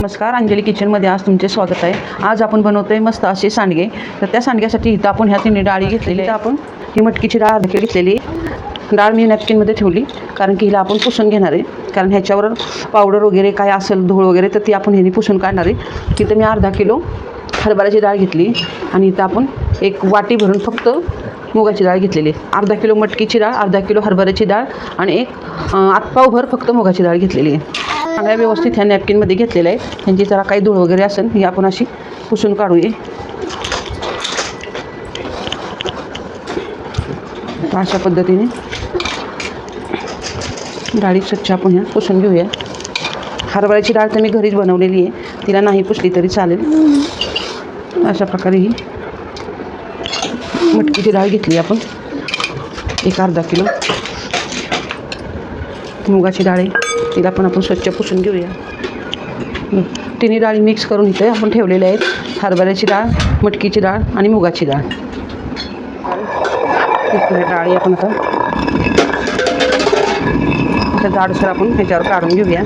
नमस्कार अंजली किचनमध्ये आज तुमचे स्वागत आहे. आज आपण बनवतोय मस्त असे सांडगे. तर त्या सांडग्यासाठी इथं आपण ह्या तिन्ही डाळी घेतलेली आहे आपण ही मटकीची डाळ अर्धा घेतलेली डाळ मी नॅपकिनमध्ये ठेवली कारण की हिला आपण पुसून घेणार आहे. कारण ह्याच्यावर पावडर वगैरे काय असेल धूळ वगैरे तर ती आपण ह्यानी पुसून काढणार आहे. तिथं मी अर्धा किलो हरभऱ्याची डाळ घेतली आणि इथं आपण एक वाटी भरून फक्त मुगाची डाळ घेतलेली आहे. अर्धा किलो मटकीची डाळ अर्धा किलो हरभऱ्याची डाळ आणि एक अं, आतपावभर फक्त मुगाची डाळ घेतलेली आहे. चांगल्या व्यवस्थित ह्या नॅपकिनमध्ये घेतलेलं आहे. ह्यांची जरा काही धूळ वगैरे असेल ही आपण अशी पुसून काढूया. तर अशा पद्धतीने डाळी स्वच्छ आपण ह्या पुसून घेऊया. हरभऱ्याची डाळ तर मी घरीच बनवलेली आहे. तिला नाही पुसली तरी चालेल. अशा प्रकारे ही मटकीची डाळ घेतली आपण. एक अर्धा किलो. मुगाची डाळी तिला पण आपण स्वच्छ पुसून घेऊया. तिन्ही डाळी मिक्स करून इथे आपण ठेवलेल्या आहेत. हरभऱ्याची डाळ मटकीची डाळ आणि मुगाची डाळ. डाळी आपण आता आता जाडसर आपण ह्याच्यावर काढून घेऊया.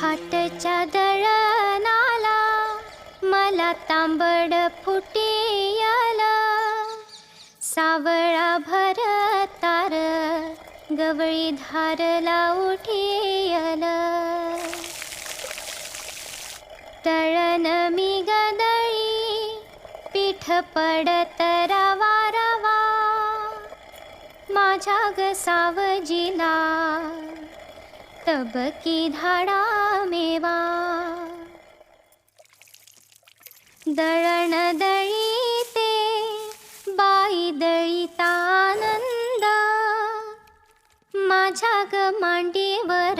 फाटच्या दळणाला मला तांबड फुटियाल सावळा भर गवळी धारला उठियल तळण मी गदळी पीठ पडत रवा रवा. माझ्या गसावजीला तबकी धाडा मेवा. दळण दळी माझ्या ग मांडीवर.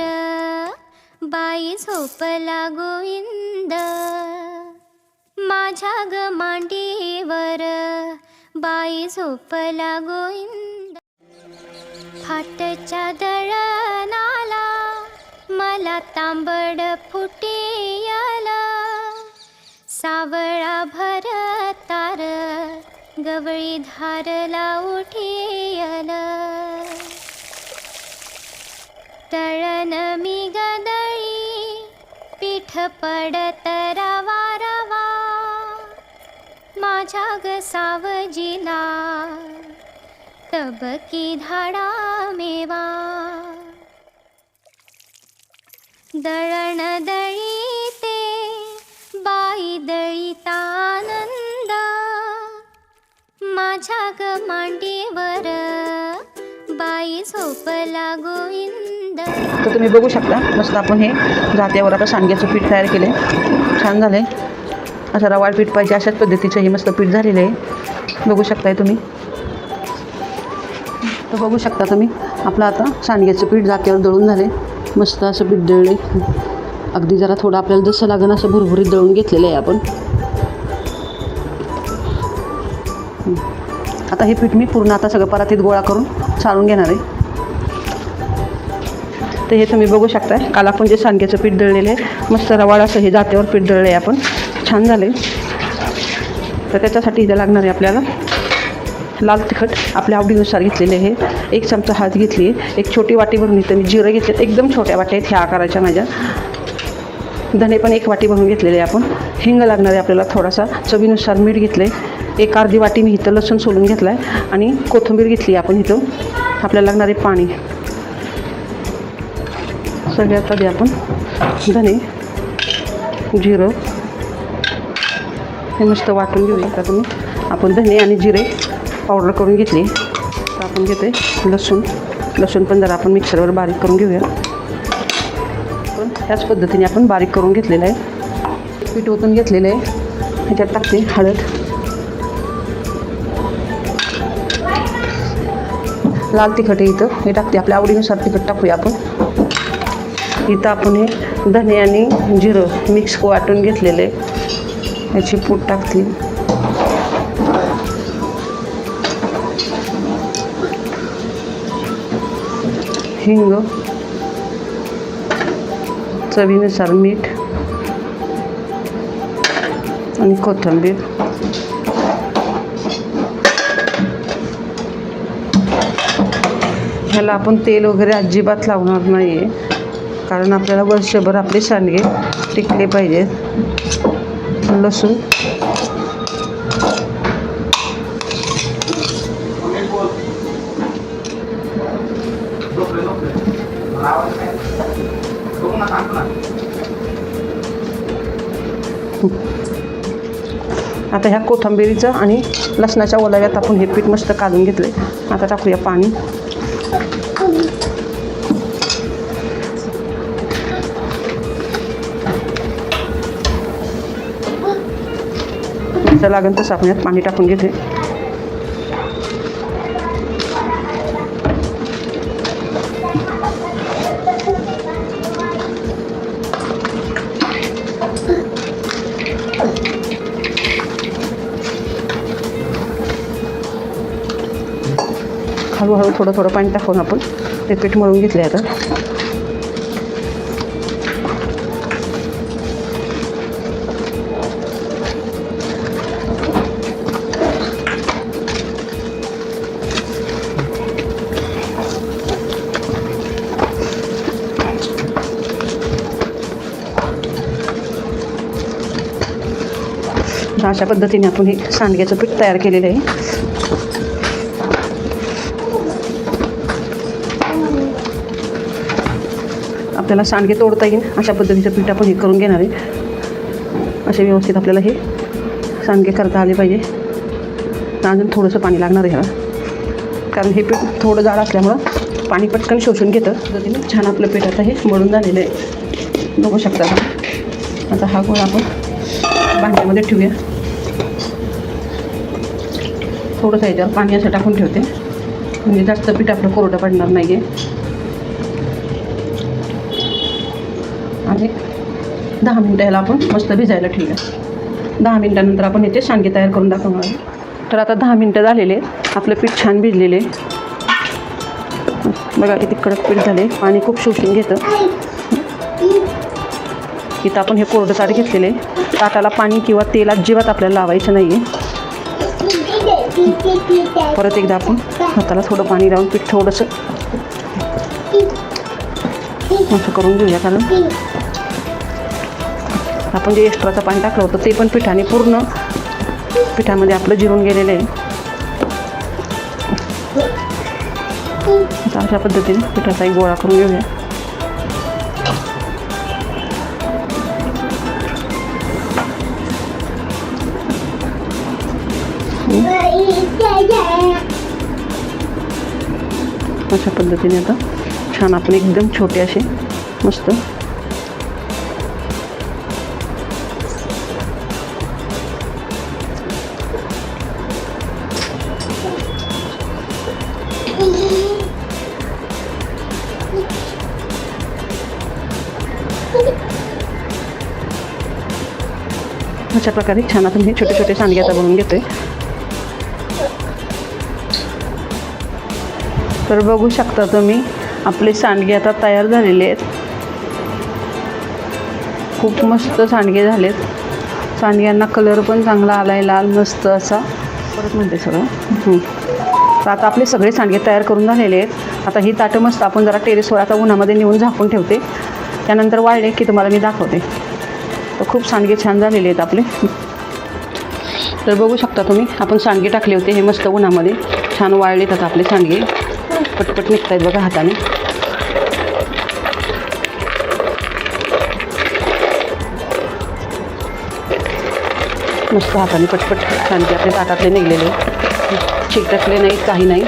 बाई झोपला गोविंद माझ्या ग मांडीवर. बाई झोपला गोविंद फाटच्या दळणाला मला तांबड फुटियल. सावळा भर तार गवळी धारला उठियल. तळण मी गदळी पीठ पडत रवा रवा. माझ्या ग सावजीला तबकी धाडा मेवा. दळण दळी ते बाई दळीतानंद. माझ्या ग मांडीवर बाई झोपला गोविंद. तर तुम्ही बघू शकता मस्त आपण हे जात्यावर आता सांग्याचं पीठ तयार केलं आहे छान झालं आहे असं रवाळ पीठ पाहिजे अशाच पद्धतीचं हे मस्त पीठ झालेलं आहे. बघू शकताय तुम्ही. तर बघू शकता तुम्ही आपलं आता सांडग्याचं पीठ जात्यावर दळून झाले मस्त असं पीठ दळले अगदी जरा थोडं आपल्याला जसं लागेल असं भुरभुरीत दळून घेतलेलं आहे आपण. आता हे पीठ मी पूर्ण आता सगळं परातीत गोळा करून चाळून घेणार आहे. तर हे तुम्ही बघू शकताय. काल आपण जे सांडग्याचं पीठ दळलेलं आहे मस्त रवाळ असं हे जात्यावर पीठ दळलं आहे आपण. छान झालं तर त्याच्यासाठी इथं लागणार आहे आपल्याला लाल तिखट. आपल्या आवडीनुसार घेतलेले हे. एक चमचा हात घेतली आहे एक छोटी वाटी भरून इथं मी जिरं घेतले एकदम छोट्या वाट्या आहेत ह्या आकाराच्या माझ्या. धने पण एक वाटी भरून घेतलेले आहे आपण. हिंग लागणार आहे आपल्याला थोडासा. चवीनुसार मीठ घेतलं आहे एक अर्धी वाटी मी इथं लसूण सोलून घेतला आहे आणि कोथिंबीर घेतली आहे आपण इथं. आपल्याला लागणार आहे पाणी. सगळ्यात आधी आपण. धने जिरं. हे मस्त वाटून घेऊया शकता तुम्ही. आपण धने आणि जिरे पावडर करून घेतली. तर आपण घेते लसूण. लसूण पण जरा आपण मिक्सरवर बारीक करून घेऊया. पण ह्याच पद्धतीने आपण बारीक करून घेतलेलं आहे. पीठ ओतून घेतलेलं आहे. ह्याच्यात टाकते हळद. लाल तिखट आहे इथं. हे टाकते. आपल्या आवडीनुसार तिखट टाकूया आपण. इथं आपण हे धने आणि जिरं मिक्स वाटून घेतलेले याची पूड टाकतील हिंग चवीनुसार मीठ आणि कोथिंबीर. ह्याला आपण तेल वगैरे अजिबात लावणार नाही आहे कारण आपल्याला वर्षभर आपले सांडगे टिकले पाहिजेत लसूण. आता ह्या कोथिंबिरीचं आणि लसणाच्या ओलाव्यात आपण हे पीठ मस्त काढून घेतले आता टाकूया पाणी. जसं लागेल तसं आपण यात पाणी टाकून घेते. हळूहळू थोडं थोडं पाणी टाकून आपण ते पीठ मळून घेतले आता. अशा पद्धतीने आपण हे सांडग्याचं पीठ तयार केलेलं आहे. आपल्याला सांडगे तोडता येईल. अशा पद्धतीचं पीठ आपण हे करून घेणार आहे. असे व्यवस्थित आपल्याला हे सांडगे करता आले पाहिजे. अजून थोडंसं पाणी लागणार आहे ह्याला कारण हे पीठ थोडं जाड असल्यामुळं पाणी पटकन शोषून घेतं. पद्धतीने छान आपलं पीठ आता हे मळून झालेलं आहे. बघू शकता आता हा गोळा आपण भांड्यामध्ये ठेवूया. थोडंसं याच्यावर पाणी असं टाकून ठेवते. म्हणजे जास्त पीठ आपलं कोरडं पडणार नाही आहे आणि दहा मिनटं ह्याला आपण मस्त भिजायला ठेवूया. दहा मिनटानंतर आपण याचे सांडगे तयार करून दाखवणार आहे तर आता दहा मिनटं झालेले. आहेत. आपलं पीठ छान भिजलेले. बघा किती कडक पीठ झाले. पाणी खूप शोषून घेतं. इथं आपण हे कोरडं ताट घेतलेले. ताटाला पाणी किंवा तेल अजिबात आपल्याला लावायचं नाही आहे परत एकदा आपण हाताला थोडं पाणी लावून पीठ थोडंसं असं करून घेऊया कारण आपण जे एक्स्ट्राचं पाणी टाकलं होतं ते पण पिठाने पूर्ण पिठामध्ये आपलं जिरून गेलेलं आहे. अशा पद्धतीने पिठाचा एक गोळा करून घेऊया. अशा पद्धतीने आता छान आपण एकदम छोटे असे मस्त. अशा प्रकारे छान आपण हे छोटे छोटे सांडगे आता बनवून घेतोय. तर बघू शकता तुम्ही आपले सांडगे आता तयार झालेले आहेत. खूप मस्त सांडगे झालेत. सांडग्यांना कलर पण चांगला आला आहे लाल मस्त असा. परत म्हणते सगळं. तर आता आपले सगळे सांडगे तयार करून झालेले आहेत. आता ही ताटं मस्त आपण जरा टेरेसवर आता उन्हामध्ये नेऊन झाकून ठेवते. त्यानंतर वाळले की तुम्हाला मी दाखवते. तर खूप सांडगे छान झालेले आहेत आपले. तर बघू शकता तुम्ही आपण सांडगे टाकले होते हे मस्त उन्हामध्ये. छान वाळलेत आता आपले सांडगे. पटपट निघत आहेत बघा हाताने. मस्त हाताने पटपट सांडगे आपले ताटातले निघलेले. चिकटकले नाहीत काही नाही.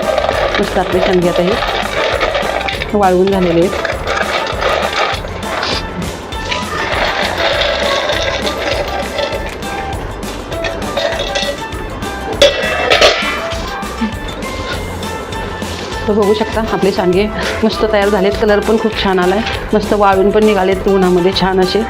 मस्त आपले सांडगे आता हे वाळवून झालेले आहेत. तर बघू शकता. आपले सांडगे मस्त तयार झालेत. कलर पण खूप छान आला आहे मस्त वाळून पण निघालेत उन्हामध्ये छान असे.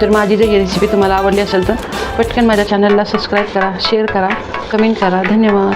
तर माझी जर ही रेसिपी तुम्हाला आवडली असेल तर पटकन माझ्या चॅनलला सबस्क्राईब करा शेअर करा कमेंट करा. धन्यवाद.